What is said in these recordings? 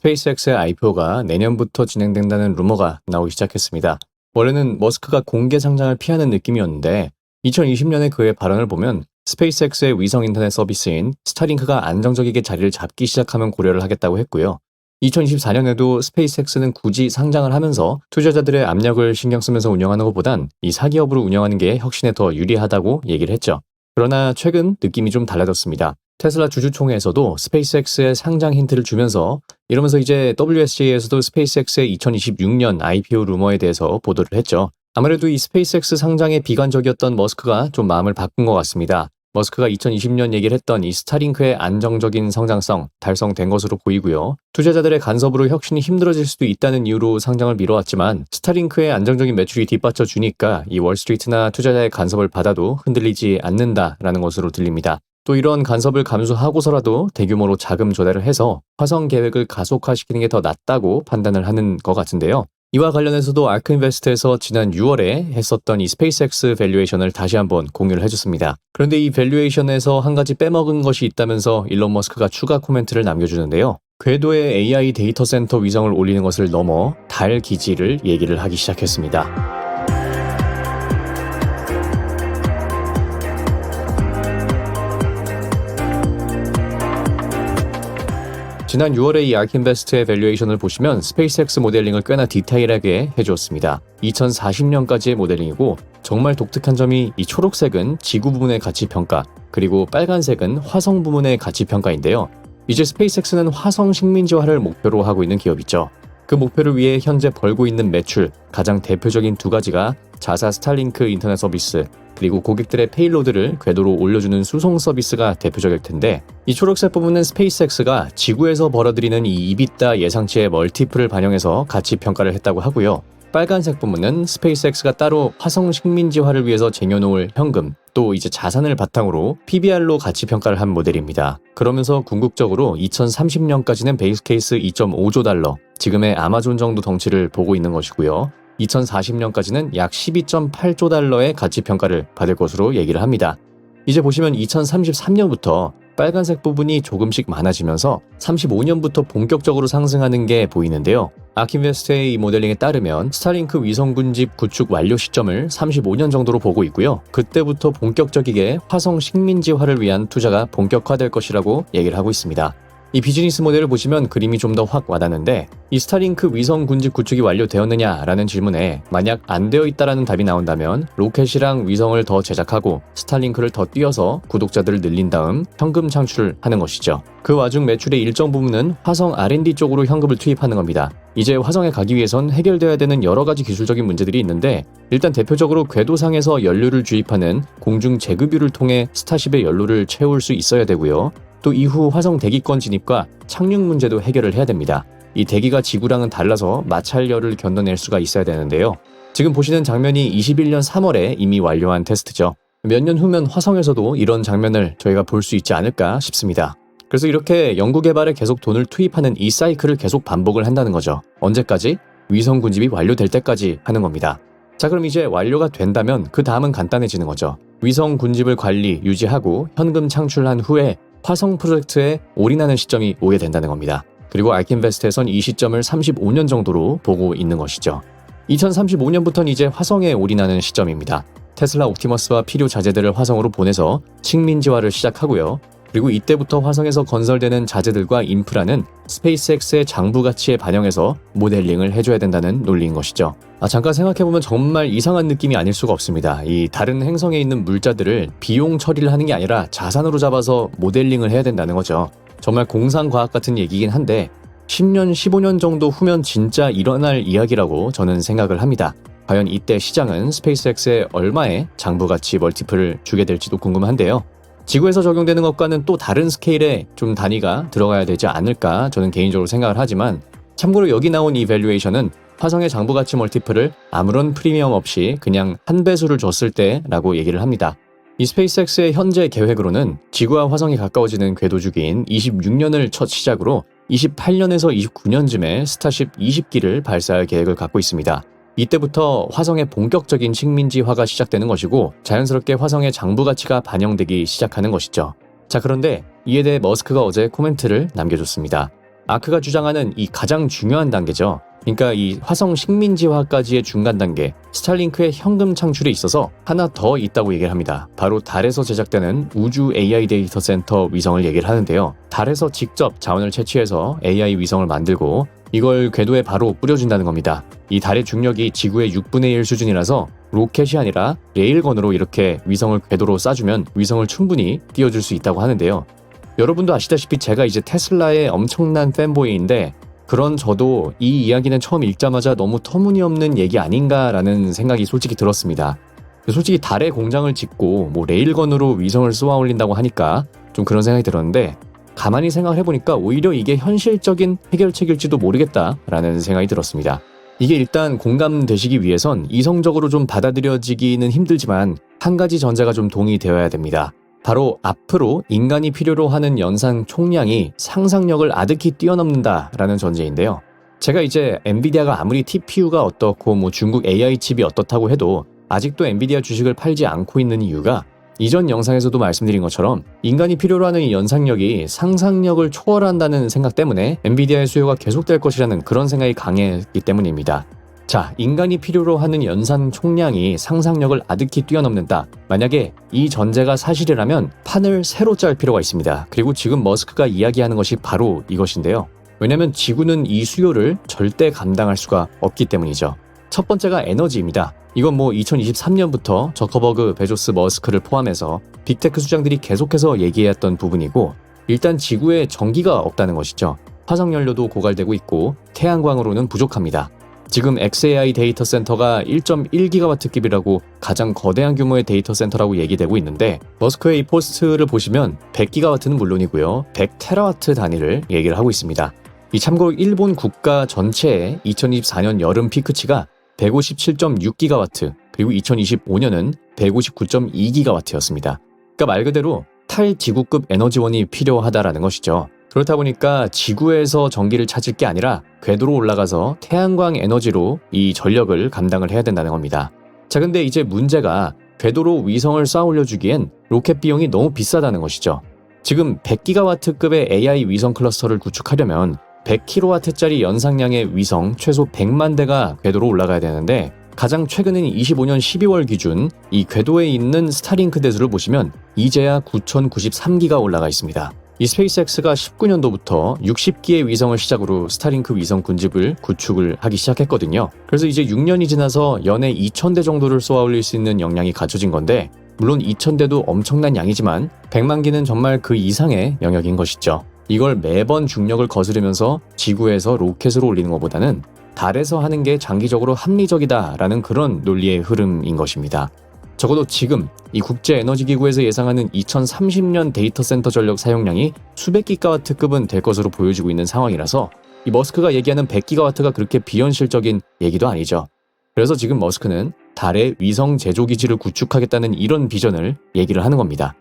스페이스X의 IPO가 내년부터 진행된다는 루머가 나오기 시작했습니다. 원래는 머스크가 공개 상장을 피하는 느낌이었는데 2020년에 그의 발언을 보면 스페이스X의 위성 인터넷 서비스인 스타링크가 안정적이게 자리를 잡기 시작하면 고려를 하겠다고 했고요. 2024년에도 스페이스X는 굳이 상장을 하면서 투자자들의 압력을 신경 쓰면서 운영하는 것보단 이 사기업으로 운영하는 게 혁신에 더 유리하다고 얘기를 했죠. 그러나 최근 느낌이 좀 달라졌습니다. 테슬라 주주총회에서도 스페이스X의 상장 힌트를 주면서 이러면서 이제 WSJ에서도 스페이스X의 2026년 IPO 루머에 대해서 보도를 했죠. 아무래도 이 스페이스X 상장에 비관적이었던 머스크가 좀 마음을 바꾼 것 같습니다. 머스크가 2020년 얘기를 했던 이 스타링크의 안정적인 성장성 달성된 것으로 보이고요. 투자자들의 간섭으로 혁신이 힘들어질 수도 있다는 이유로 상장을 미뤄왔지만 스타링크의 안정적인 매출이 뒷받쳐 주니까 이 월스트리트나 투자자의 간섭을 받아도 흔들리지 않는다라는 것으로 들립니다. 또 이런 간섭을 감수하고서라도 대규모로 자금 조달을 해서 화성 계획을 가속화시키는 게 더 낫다고 판단을 하는 것 같은데요. 이와 관련해서도 아크인베스트에서 지난 6월에 했었던 이 스페이스X 밸류에이션을 다시 한번 공유를 해줬습니다. 그런데 이 밸류에이션에서 한 가지 빼먹은 것이 있다면서 일론 머스크가 추가 코멘트를 남겨주는데요. 궤도에 AI 데이터 센터 위성을 올리는 것을 넘어 달 기지를 얘기를 하기 시작했습니다. 지난 6월에 이 아킨베스트의 밸류에이션을 보시면 스페이스X 모델링을 꽤나 디테일하게 해주었습니다. 2040년까지의 모델링이고 정말 독특한 점이 이 초록색은 지구 부분의 가치 평가, 그리고 빨간색은 화성 부분의 가치 평가인데요. 이제 스페이스X는 화성 식민지화를 목표로 하고 있는 기업이죠. 그 목표를 위해 현재 벌고 있는 매출, 가장 대표적인 두 가지가 자사 스타링크 인터넷 서비스, 그리고 고객들의 페일로드를 궤도로 올려주는 수송 서비스가 대표적일 텐데 이 초록색 부분은 스페이스X가 지구에서 벌어들이는 이 이비타 예상치의 멀티플을 반영해서 가치 평가를 했다고 하고요. 빨간색 부분은 스페이스X가 따로 화성 식민지화를 위해서 쟁여놓을 현금 또 이제 자산을 바탕으로 PBR로 가치 평가를 한 모델입니다. 그러면서 궁극적으로 2030년까지는 베이스 케이스 2.5조 달러, 지금의 아마존 정도 덩치를 보고 있는 것이고요. 2040년까지는 약 12.8조 달러의 가치 평가를 받을 것으로 얘기를 합니다. 이제 보시면 2033년부터 빨간색 부분이 조금씩 많아지면서 35년부터 본격적으로 상승하는 게 보이는데요. 아킨베스트의 이 모델링에 따르면 스타링크 위성 군집 구축 완료 시점을 35년 정도로 보고 있고요. 그때부터 본격적이게 화성 식민지화를 위한 투자가 본격화될 것이라고 얘기를 하고 있습니다. 이 비즈니스 모델을 보시면 그림이 좀 더 확 와닿는데 이 스타링크 위성 군집 구축이 완료되었느냐라는 질문에 만약 안 되어 있다라는 답이 나온다면 로켓이랑 위성을 더 제작하고 스타링크를 더 띄어서 구독자들을 늘린 다음 현금 창출하는 것이죠. 그 와중 매출의 일정 부분은 화성 R&D 쪽으로 현금을 투입하는 겁니다. 이제 화성에 가기 위해선 해결돼야 되는 여러 가지 기술적인 문제들이 있는데 일단 대표적으로 궤도상에서 연료를 주입하는 공중 제급유를 통해 스타쉽의 연료를 채울 수 있어야 되고요. 또 이후 화성 대기권 진입과 착륙 문제도 해결을 해야 됩니다. 이 대기가 지구랑은 달라서 마찰열을 견뎌낼 수가 있어야 되는데요. 지금 보시는 장면이 21년 3월에 이미 완료한 테스트죠. 몇 년 후면 화성에서도 이런 장면을 저희가 볼 수 있지 않을까 싶습니다. 그래서 이렇게 연구 개발에 계속 돈을 투입하는 이 사이클을 계속 반복을 한다는 거죠. 언제까지? 위성 군집이 완료될 때까지 하는 겁니다. 자, 그럼 이제 완료가 된다면 그 다음은 간단해지는 거죠. 위성 군집을 관리, 유지하고 현금 창출한 후에 화성 프로젝트에 올인하는 시점이 오게 된다는 겁니다. 그리고 알킨베스트에선 이 시점을 35년 정도로 보고 있는 것이죠. 2035년부터는 이제 화성에 올인하는 시점입니다. 테슬라 옵티머스와 필요 자재들을 화성으로 보내서 식민지화를 시작하고요. 그리고 이때부터 화성에서 건설되는 자재들과 인프라는 스페이스X의 장부 가치에 반영해서 모델링을 해줘야 된다는 논리인 것이죠. 아, 잠깐 생각해보면 정말 이상한 느낌이 아닐 수가 없습니다. 이 다른 행성에 있는 물자들을 비용 처리를 하는 게 아니라 자산으로 잡아서 모델링을 해야 된다는 거죠. 정말 공상과학 같은 얘기긴 한데 10년, 15년 정도 후면 진짜 일어날 이야기라고 저는 생각을 합니다. 과연 이때 시장은 스페이스X에 얼마의 장부 가치 멀티플을 주게 될지도 궁금한데요. 지구에서 적용되는 것과는 또 다른 스케일의 좀 단위가 들어가야 되지 않을까 저는 개인적으로 생각을 하지만 참고로 여기 나온 이 밸류에이션은 화성의 장부 가치 멀티플을 아무런 프리미엄 없이 그냥 한 배수를 줬을 때라고 얘기를 합니다. 이 스페이스X의 현재 계획으로는 지구와 화성이 가까워지는 궤도 주기인 26년을 첫 시작으로 28년에서 29년쯤에 스타쉽 20기를 발사할 계획을 갖고 있습니다. 이때부터 화성의 본격적인 식민지화가 시작되는 것이고 자연스럽게 화성의 장부 가치가 반영되기 시작하는 것이죠. 자, 그런데 이에 대해 머스크가 어제 코멘트를 남겨줬습니다. 아크가 주장하는 이 가장 중요한 단계죠. 그러니까 이 화성 식민지화까지의 중간 단계, 스타링크의 현금 창출에 있어서 하나 더 있다고 얘기를 합니다. 바로 달에서 제작되는 우주 AI 데이터 센터 위성을 얘기를 하는데요. 달에서 직접 자원을 채취해서 AI 위성을 만들고 이걸 궤도에 바로 뿌려준다는 겁니다. 이 달의 중력이 지구의 6분의 1 수준이라서 로켓이 아니라 레일건으로 이렇게 위성을 궤도로 쏴주면 위성을 충분히 띄워줄 수 있다고 하는데요. 여러분도 아시다시피 제가 이제 테슬라의 엄청난 팬보이인데 그런 저도 이 이야기는 처음 읽자마자 너무 터무니없는 얘기 아닌가라는 생각이 솔직히 들었습니다. 솔직히 달에 공장을 짓고 뭐 레일건으로 위성을 쏘아 올린다고 하니까 좀 그런 생각이 들었는데 가만히 생각을 해보니까 오히려 이게 현실적인 해결책일지도 모르겠다라는 생각이 들었습니다. 이게 일단 공감되시기 위해선 이성적으로 좀 받아들여지기는 힘들지만 한 가지 전제가 좀 동의되어야 됩니다. 바로 앞으로 인간이 필요로 하는 연산 총량이 상상력을 아득히 뛰어넘는다라는 전제인데요. 제가 이제 엔비디아가 아무리 TPU가 어떻고 뭐 중국 AI 칩이 어떻다고 해도 아직도 엔비디아 주식을 팔지 않고 있는 이유가 이전 영상에서도 말씀드린 것처럼 인간이 필요로 하는 이 연상력이 상상력을 초월한다는 생각 때문에 엔비디아의 수요가 계속될 것이라는 그런 생각이 강했기 때문입니다. 자, 인간이 필요로 하는 연산 총량이 상상력을 아득히 뛰어넘는다. 만약에 이 전제가 사실이라면 판을 새로 짤 필요가 있습니다. 그리고 지금 머스크가 이야기하는 것이 바로 이것인데요. 왜냐면 지구는 이 수요를 절대 감당할 수가 없기 때문이죠. 첫 번째가 에너지입니다. 이건 뭐 2023년부터 저커버그, 베조스, 머스크를 포함해서 빅테크 수장들이 계속해서 얘기해왔던 부분이고 일단 지구에 전기가 없다는 것이죠. 화석연료도 고갈되고 있고 태양광으로는 부족합니다. 지금 XAI 데이터 센터가 1.1기가와트 급이라고 가장 거대한 규모의 데이터 센터라고 얘기되고 있는데 머스크의 이 포스트를 보시면 100기가와트는 물론이고요. 100테라와트 단위를 얘기를 하고 있습니다. 이 참고로 일본 국가 전체의 2024년 여름 피크치가 157.6기가와트 그리고 2025년은 159.2기가와트였습니다. 그러니까 말 그대로 탈지구급 에너지원이 필요하다라는 것이죠. 그렇다 보니까 지구에서 전기를 찾을 게 아니라 궤도로 올라가서 태양광 에너지로 이 전력을 감당을 해야 된다는 겁니다. 자, 근데 이제 문제가 궤도로 위성을 쌓아 올려주기엔 로켓 비용이 너무 비싸다는 것이죠. 지금 100기가와트급의 AI 위성 클러스터를 구축하려면 100kW짜리 연상량의 위성 최소 100만 대가 궤도로 올라가야 되는데 가장 최근인 25년 12월 기준 이 궤도에 있는 스타링크 대수를 보시면 이제야 9,093기가 올라가 있습니다. 이 스페이스X가 19년도부터 60기의 위성을 시작으로 스타링크 위성 군집을 구축을 하기 시작했거든요. 그래서 이제 6년이 지나서 연에 2,000대 정도를 쏘아 올릴 수 있는 역량이 갖춰진 건데 물론 2,000대도 엄청난 양이지만 100만 기는 정말 그 이상의 영역인 것이죠. 이걸 매번 중력을 거스르면서 지구에서 로켓으로 올리는 것보다는 달에서 하는 게 장기적으로 합리적이다라는 그런 논리의 흐름인 것입니다. 적어도 지금 이 국제에너지기구에서 예상하는 2030년 데이터 센터 전력 사용량이 수백 기가와트급은 될 것으로 보여지고 있는 상황이라서 이 머스크가 얘기하는 100기가와트가 그렇게 비현실적인 얘기도 아니죠. 그래서 지금 머스크는 달에 위성 제조 기지를 구축하겠다는 이런 비전을 얘기를 하는 겁니다.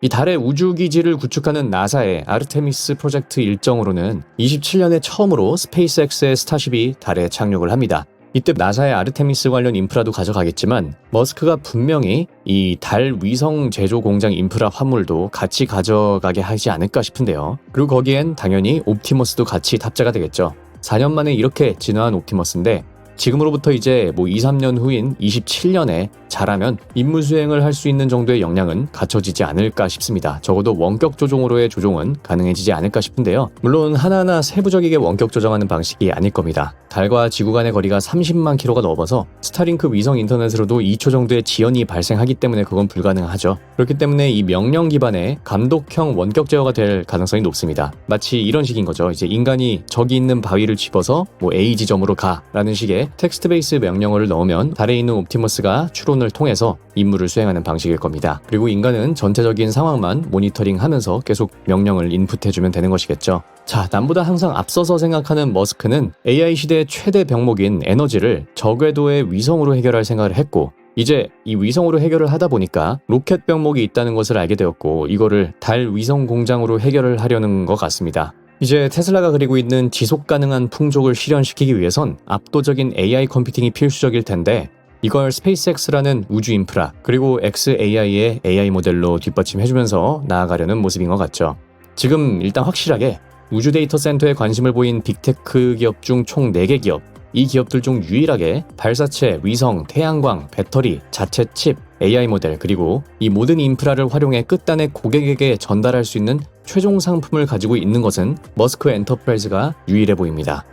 이 달의 우주 기지를 구축하는 나사의 아르테미스 프로젝트 일정으로는 27년에 처음으로 스페이스X의 스타쉽이 달에 착륙을 합니다. 이때 나사의 아르테미스 관련 인프라도 가져가겠지만 머스크가 분명히 이 달 위성 제조 공장 인프라 화물도 같이 가져가게 하지 않을까 싶은데요. 그리고 거기엔 당연히 옵티머스도 같이 탑재가 되겠죠. 4년 만에 이렇게 진화한 옵티머스인데 지금으로부터 이제 뭐 2, 3년 후인 27년에 잘하면 임무 수행을 할 수 있는 정도의 역량은 갖춰지지 않을까 싶습니다. 적어도 원격 조종으로의 조종은 가능해지지 않을까 싶은데요. 물론 하나하나 세부적이게 원격 조정하는 방식이 아닐 겁니다. 달과 지구 간의 거리가 30만 킬로가 넘어서 스타링크 위성 인터넷으로도 2초 정도의 지연이 발생하기 때문에 그건 불가능하죠. 그렇기 때문에 이 명령 기반의 감독형 원격 제어가 될 가능성이 높습니다. 마치 이런 식인 거죠. 이제 인간이 저기 있는 바위를 집어서 뭐 A 지점으로 가라는 식의 텍스트 베이스 명령어를 넣으면 달에 있는 옵티머스가 추론을 통해서 임무를 수행하는 방식일 겁니다. 그리고 인간은 전체적인 상황만 모니터링 하면서 계속 명령을 인풋해주면 되는 것이겠죠. 자, 남보다 항상 앞서서 생각하는 머스크는 AI 시대의 최대 병목인 에너지를 저궤도의 위성으로 해결할 생각을 했고, 이제 이 위성으로 해결을 하다 보니까 로켓 병목이 있다는 것을 알게 되었고, 이거를 달 위성 공장으로 해결을 하려는 것 같습니다. 이제 테슬라가 그리고 있는 지속 가능한 풍족을 실현시키기 위해선 압도적인 AI 컴퓨팅이 필수적일 텐데 이걸 스페이스X라는 우주 인프라 그리고 XAI의 AI 모델로 뒷받침해주면서 나아가려는 모습인 것 같죠. 지금 일단 확실하게 우주 데이터 센터에 관심을 보인 빅테크 기업 중 총 4개 기업. 이 기업들 중 유일하게 발사체, 위성, 태양광, 배터리, 자체 칩, AI 모델, 그리고 이 모든 인프라를 활용해 끝단의 고객에게 전달할 수 있는 최종 상품을 가지고 있는 것은 머스크 엔터프라이즈가 유일해 보입니다.